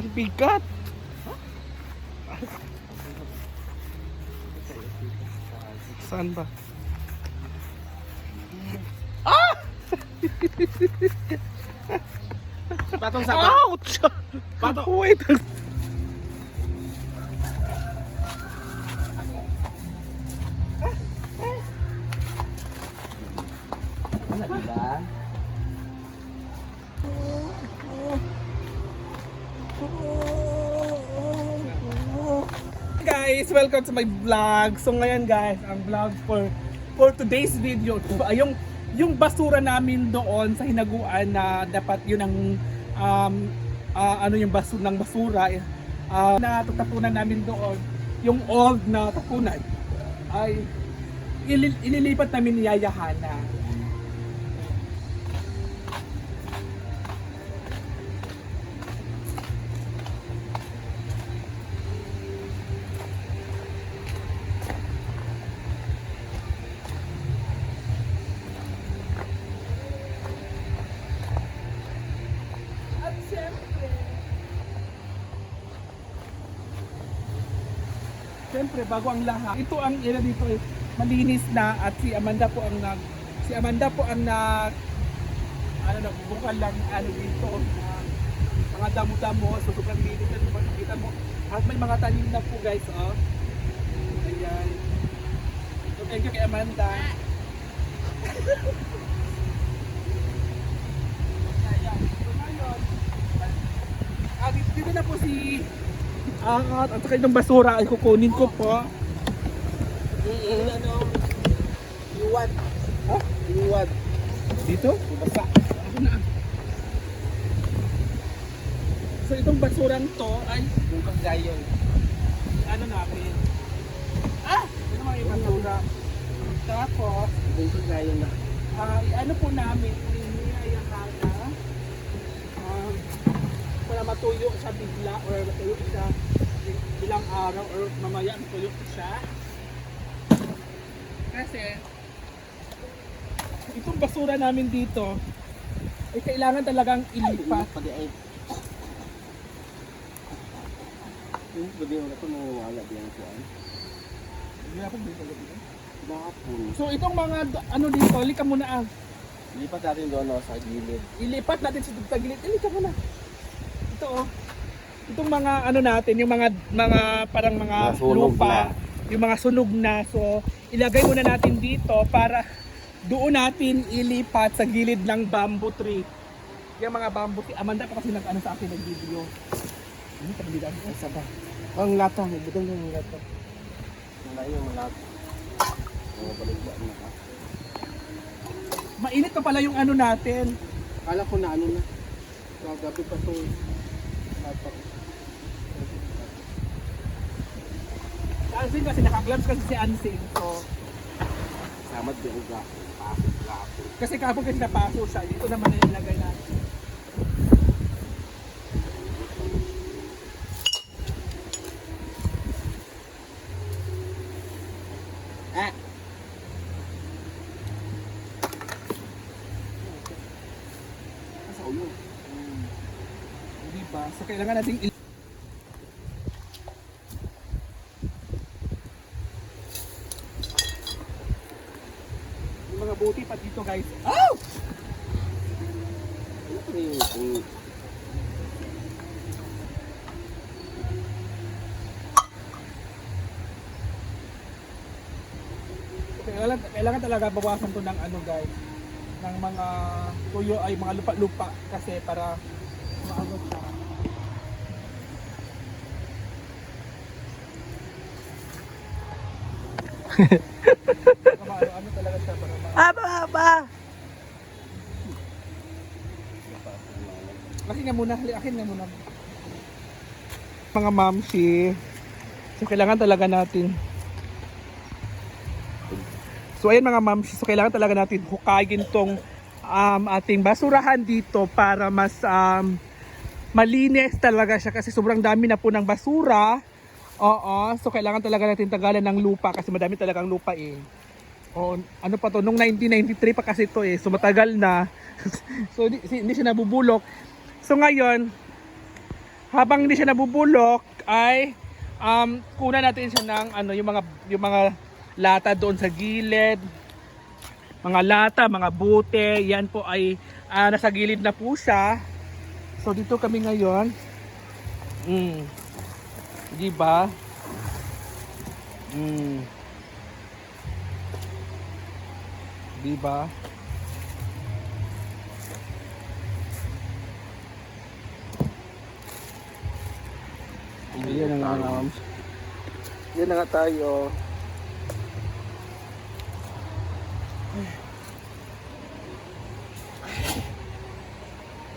Ang bigat. Saan ba? Patong sa Ouch! Pato. Wait. Guys, welcome to my vlog. So ngayon guys, ang vlog for for today's video, ay yung yung basura namin doon sa hinaguan na dapat yun ang um, ah, ano yung basura ng basura uh, na tatapunan namin doon, yung old na tapunan ay ili- ililipat namin ni Yaya syempre bago ang lahat, ito ang area dito eh, malinis na at si Amanda po ang nag si Amanda po ang nag ano na bukal lang ano dito. Ah, mga damo-damo so sobrang linis na diba, kita mo at may mga tanim na po guys oh. Ayan. So thank you kay Amanda Ayan. So, ngayon, Ah, dito, dito na po si Angat at saka yung basura ay kukunin ko po. Ano? Iwan. Ha? Iwan. Dito? Basta. Ako na. So itong basurang to ay Yung paggayon. ano namin. Ah! Ito mga ibang basura. Tapos, Yung paggayon na. ah, ano po namin, iniyayakala um, para matuyo siya bigla or matuyo siya ilang araw or mamaya matuyo siya. Kasi, itong basura namin dito, ay kailangan talagang ilipat. Pati ay. Yung gabi wala ko mawawala diyan ko ay. Hindi ako dito. Bakapon. So itong mga ano dito, lika muna ah. Lipat natin doon no, sa gilid. Ilipat natin sa tagilid. Ilika muna. Ito oh. Itong mga ano natin, yung mga mga parang mga Mga sunog lupa, yung mga sunog na. So ilagay muna natin dito para doon natin ilipat sa gilid ng bamboo tree. Yung mga bamboo tree. Amanda pa kasi nag ano sa akin ng video. Ano pa nila ang isa ba? Ang lata, yung lata. Wala yung lata. Mga balikba na ka. Mainit pa pala yung ano natin. Akala ko na ano na. Kagabi pa to. Si Ansing kasi naka-gloves kasi si Ansing. So Samad di ang ga. Pasok. Kasi kapag kasi napaso siya, ito naman na ilagay natin. Ba? So kailangan natin il- mga buti pa dito guys. Oh! Kailangan, kailangan talaga bawasan to ng ano guys ng mga tuyo ay mga lupa-lupa kasi para. Ano, talaga siya para Aba, aba. Akin nga muna, akin nga muna. Mga mamsi. So kailangan talaga natin. So ayan mga mamsi, so kailangan talaga natin hukayin tong um, ating basurahan dito para mas um, malinis talaga siya kasi sobrang dami na po ng basura. Oo, so kailangan talaga natin tagalan ng lupa kasi madami talagang lupa eh. O, ano pa to, nung 1993 pa kasi to eh, so matagal na. so hindi, hindi siya nabubulok. So ngayon, habang hindi siya nabubulok ay um kunan natin siya ng ano yung mga yung mga lata doon sa gilid. Mga lata, mga bute, yan po ay ah, nasa gilid na po siya. So dito kami ngayon. Mm. Di ba? Mm. Di ba? Yan na nga, ma'am. Yan na nga tayo.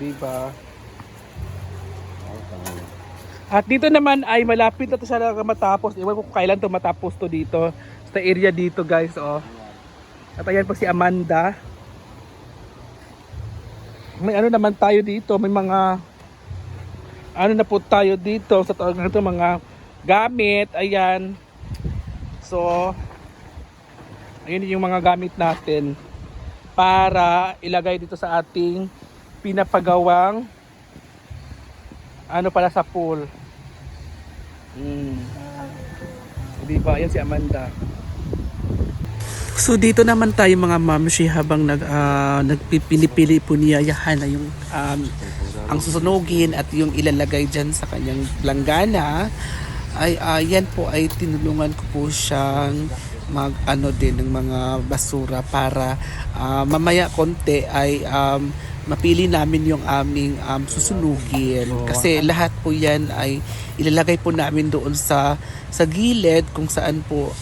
Di ba? At dito naman ay malapit na to sa matapos. Iwan ko kailan to matapos to dito. Sa area dito guys. Oh. At ayan po si Amanda. May ano naman tayo dito. May mga ano na po tayo dito sa tawag nito mga gamit. Ayan. So ayun yung mga gamit natin para ilagay dito sa ating pinapagawang ano pala sa pool. Mm. Di ba? Yan si Amanda. So dito naman tayo mga mamshi habang nag uh, nagpipili-pili po niya yahan na yung um, ang susunugin at yung ilalagay diyan sa kanyang langgana ay ah, yan po ay tinulungan ko po siyang mag ano din ng mga basura para ah, mamaya konti ay um, mapili namin yung aming um, susunugin. Kasi lahat po yan ay ilalagay po namin doon sa sa gilid kung saan po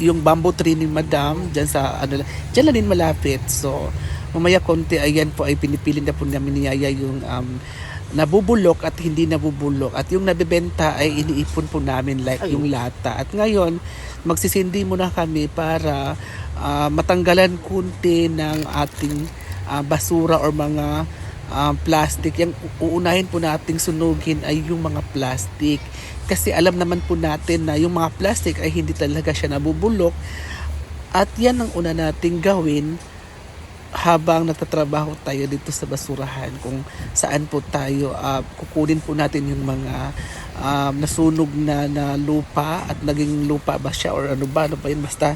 yung bamboo tree ni madam dyan sa ano dyan lang din malapit. So mamaya konti ayan po ay pinipili na po namin ni Yaya yung um, nabubulok at hindi nabubulok. At yung nabebenta ay iniipon po namin like yung lata. At ngayon magsisindi muna kami para ah, matanggalan kunti ng ating ah, basura or mga ah, plastic yung uunahin po nating sunugin ay yung mga plastic. Kasi alam naman po natin na yung mga plastic ay hindi talaga siya nabubulok. At yan ang una nating gawin habang nagtatrabaho tayo dito sa basurahan. Kung saan po tayo ah, kukunin po natin yung mga um, nasunog na, na lupa at naging lupa ba siya or ano ba ano ba yun? Basta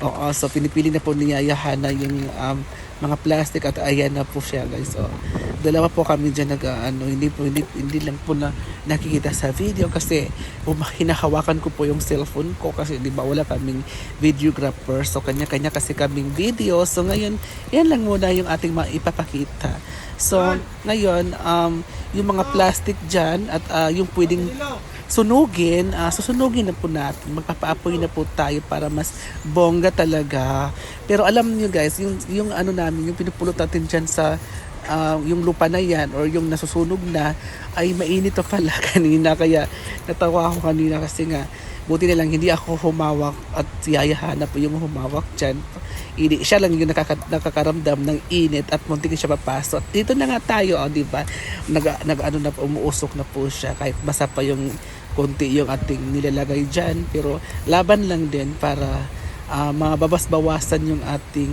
oo so pinipili na po ni Yaya Hana yung um, mga plastic at ayan na po siya guys. So dalawa po kami dyan nag ah, ano hindi po hindi, hindi lang po na nakikita sa video kasi um, hinahawakan ko po yung cellphone ko kasi di ba wala kaming videographer. So kanya-kanya kasi kaming video. So ngayon yan lang muna yung ating maipapakita. So ngayon um, yung mga plastic dyan at ah, yung pwedeng sunugin, ah, susunugin na po natin. Magpapaapoy na po tayo para mas bongga talaga. Pero alam niyo guys, yung, yung ano namin, yung pinupulot natin dyan sa ah, yung lupa na yan or yung nasusunog na ay mainit pa pala kanina kaya natawa ako kanina kasi nga buti na lang hindi ako humawak at si po yung humawak dyan Ini, siya lang yung nakaka, nakakaramdam ng init at muntik siya papasok dito na nga tayo oh, di ba nag, nag ano na umuusok na po siya kahit basa pa yung konti yung ating nilalagay dyan. Pero laban lang din para ah, mababas-bawasan yung ating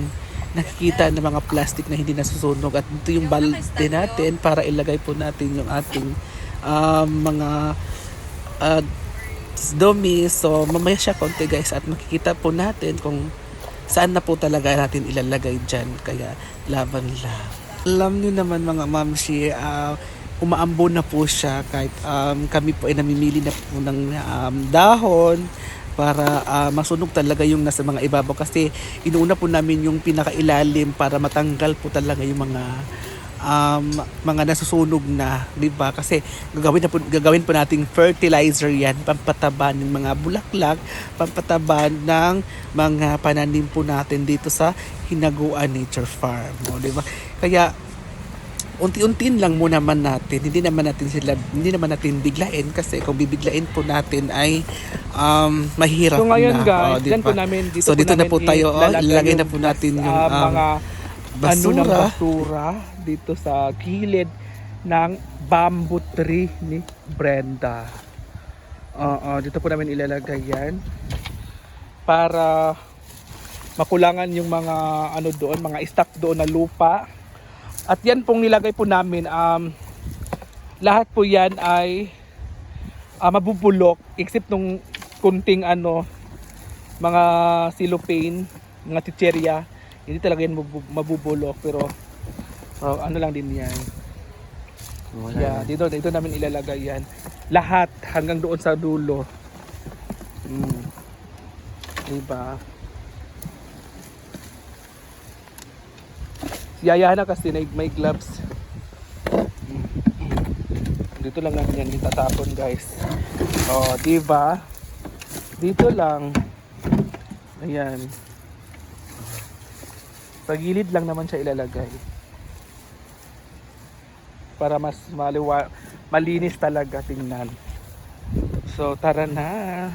nakikita ng mga plastic na hindi nasusunog. At ito yung balde natin para ilagay po natin yung ating um, mga uh, dumi so mamaya siya konti guys at makikita po natin kung saan na po talaga natin ilalagay dyan. Kaya laban lang. Alam niyo naman mga mamshi uh, umaambon na po siya kahit um, kami po ay namimili na po ng um, dahon para ah, masunog talaga yung nasa mga ibabaw kasi inuuna po namin yung pinakailalim para matanggal po talaga yung mga um, mga nasusunog na, 'di ba? Kasi gagawin na po, gagawin po nating fertilizer 'yan, pampataba ng mga bulaklak, pampataba ng mga pananim po natin dito sa Hinaguan Nature Farm, 'di ba? Kaya unti-untiin lang muna man natin. Hindi naman natin sila hindi naman natin biglain kasi kung bibiglain po natin ay um, mahirap So ngayon na. guys, O, di dyan po namin dito So, dito na po namin tayo, oh. ilalagay na po natin yung, ah, um, mga ano ng basura. basura dito sa gilid ng bamboo tree ni Brenda. Oo, dito po namin ilalagay yan para makulangan yung mga ano doon, mga stock doon na lupa. At yan pong nilagay po namin um lahat po yan ay ah, mabubulok except nung kunting ano mga cellophane, mga chicherya, hindi talaga yan mabu- mabubulok pero oh, ano lang din yan. Wala Yeah, dito dito namin ilalagay yan. Lahat hanggang doon sa dulo. Mm. Diba? Si Yaya na kasi may, may gloves. Dito lang namin yan itatapon guys. Oh, diba? Dito lang. Ayan. Sa gilid lang naman siya ilalagay para mas maliwa, malinis talaga tingnan. So tara na.